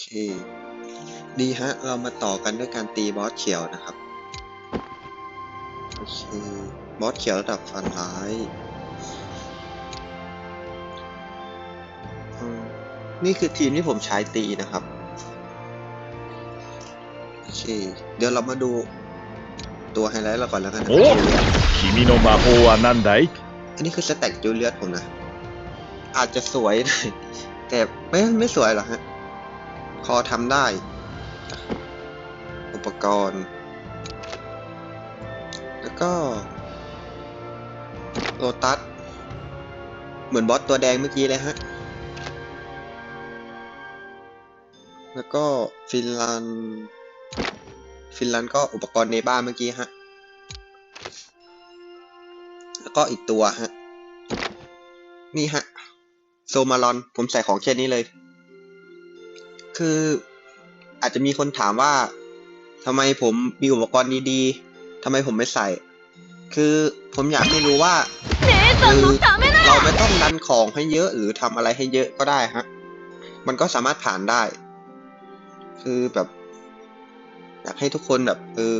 เค ดีฮะ เรามาต่อกันด้วยการตีบอสเขียวนะครับ โอเค บอสเขียวระดับฟันร้ายอืมนี่คือทีมที่ผมใช้ตีนะครับ โอเค เดี๋ยวเรามาดูตัวไฮไลท์เราก่อนแล้วกันนะ โอ้ 君の魔法は何だい อันนี้คือสแต็กจูเลียสผมนะ อาจจะสวยหน่อย แต่ไม่ไม่สวยหรอกฮะ พอทำได้ อุปกรณ์ แล้วก็โลตัส เหมือนบอสตัวแดงเมื่อกี้เลยฮะ แล้วก็ฟินลัน ฟินลันก็อุปกรณ์ในบ้านเมื่อกี้ฮะ แล้วก็อีกตัวฮะ นี่ฮะ โซมารอน ผมใส่ของแค่นี้เลย คืออาจจะมีคนถามว่าทำไมผมมีอุปกรณ์ดีๆทำไมผมไม่ใส่ คือผมอยากให้รู้ว่าคือเราไม่ต้องดันของให้เยอะหรือทำอะไรให้เยอะก็ได้ฮะ มันก็สามารถผ่านได้ คือแบบ อยากให้ทุกคนแบบเออ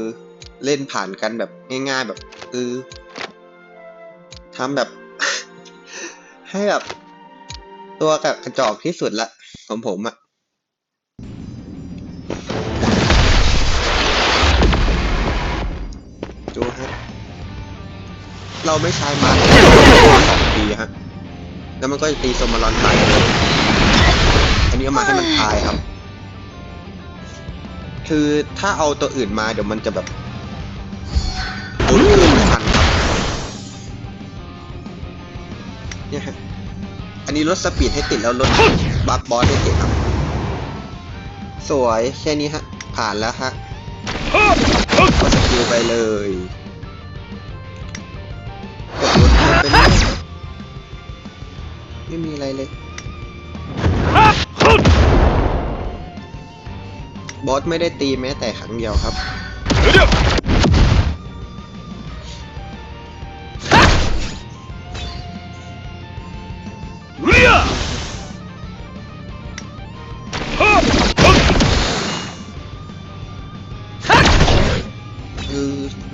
เล่นผ่านกันแบบง่าย ๆ แบบเออทำแบบ ให้แบบ ตัวกับกระจอกที่สุดละของผมอะ เราไม่ใช้มาร์คสองทีฮะแล้วมันก็จะตีโซมาลอนตายเลยอันนี้เอามาให้มันตายครับ คือถ้าเอาตัวอื่นมาเดี๋ยวมันจะแบบหมุนขึ้นไม่ทันครับเนี่ยฮะอันนี้ลดสปีดให้ติดแล้วลดบัฟบอสให้ติดครับ สวยแค่นี้ฮะผ่านแล้วฮะกดสกิลไปเลย ลดไปเลยไม่มีอะไรเลยบอสไม่ได้ตีแม้แต่ครั้งเดียวครับ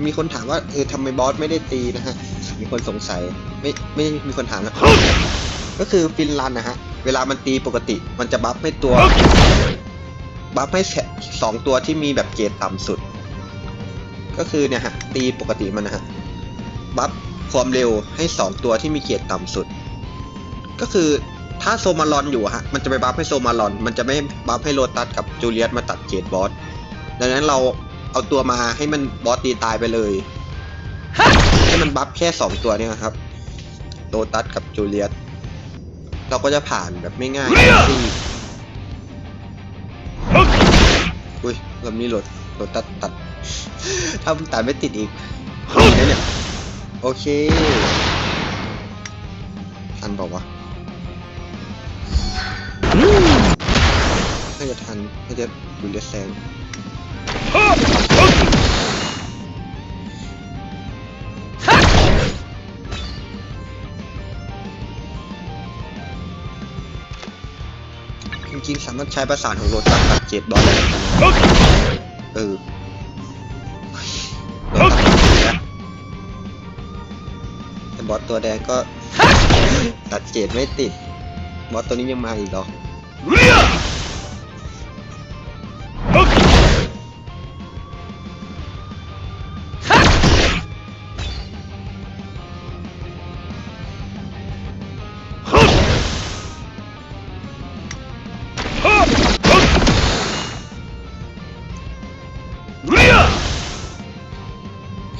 มีคนถามว่าเออทำไมบอสไม่ได้ตีนะฮะ มีคนสงสัยไม่ไม่มีคนถามนะ ก็คือฟินลันนะฮะ เวลามันตีปกติ มันจะบัฟให้ตัว บัฟให้แค่สองตัวที่มีแบบเกรดต่ำสุด ก็คือเนี่ยฮะ ตีปกติมันนะฮะ บัฟความเร็วให้สองตัวที่มีเกรดต่ำสุด ก็คือถ้าโซมาลอนอยู่ฮะ มันจะไปบัฟให้โซมาลอน มันจะไม่บัฟให้โรตัสกับจูเลียสมาตัดเกรดบอส ดังนั้นเรา เอาตัวมาให้มันบอสตีตายไปเลยให้มันบัฟแค่สองตัวเนี่ยครับโรตัสกับจูเลียสเราก็จะผ่านแบบไม่ง่ายที่อุ้ยเรามีโหลดโหลดตัดตัดถ้ามันตัดไม่ติดอีกดีนะเนี่ยโอเคทันบอกว่าวะน่าจะทันน่าจะดูเลสแซง จริงๆ สามารถใช้ประสานของโรตัสตัดเจ็ดบอลได้เหมือนกันนะเออโรตัสตัดเจ็ดนะแต่บอสตัวแดงก็ตัดเจ็ดไม่ติด บอสตัวนี้ยังมาอีกเหรอ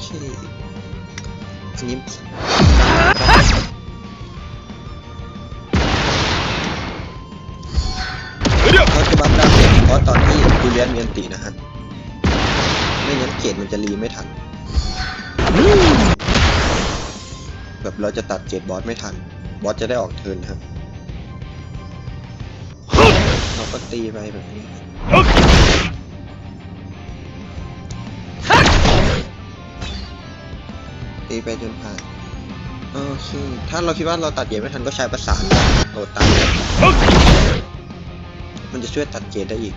โอเคอันนี้เขาจะบัฟดาเมจเพราะตอนที่ดูเลียนเมียนตีนะฮะ ไม่งั้นเกตมันจะรีไม่ทัน แบบเราจะตัดเจ็ดบอสไม่ทัน บอสจะได้ออกเทิร์นนะครับเราก็ตีไปแบบนี้ ตีไปจนผ่าน โอเค ถ้าเราคิดว่าเราตัดเยียบไม่ทันก็ใช้ประสานโหลดตามมันจะช่วยตัดเกรดได้อีก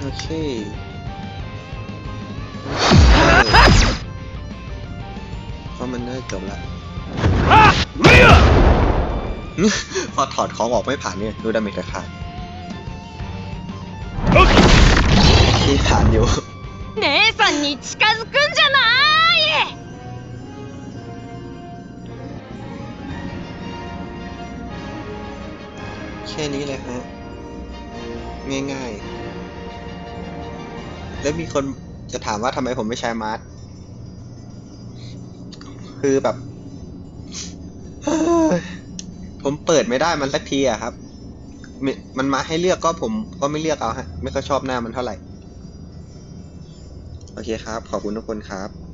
โอเคเพราะมันน่าจบละพอถอดของออกไม่ผ่านเนี่ย ดูดาเมจจะขาด ที่ผ่านอยู่ 姉さんに近づくんじゃない แค่นี้เลยฮะ ง่ายๆ แล้วมีคนจะถามว่าทำไมผมไม่ใช้มาร์สคือแบบ ผมเปิดไม่ได้มันสักทีอะครับมิมันมาให้เลือกก็ผมก็ไม่เลือกเอาฮะ ไม่ค่อยชอบหน้ามันเท่าไหร่ โอเคครับ ขอบคุณทุกคนครับ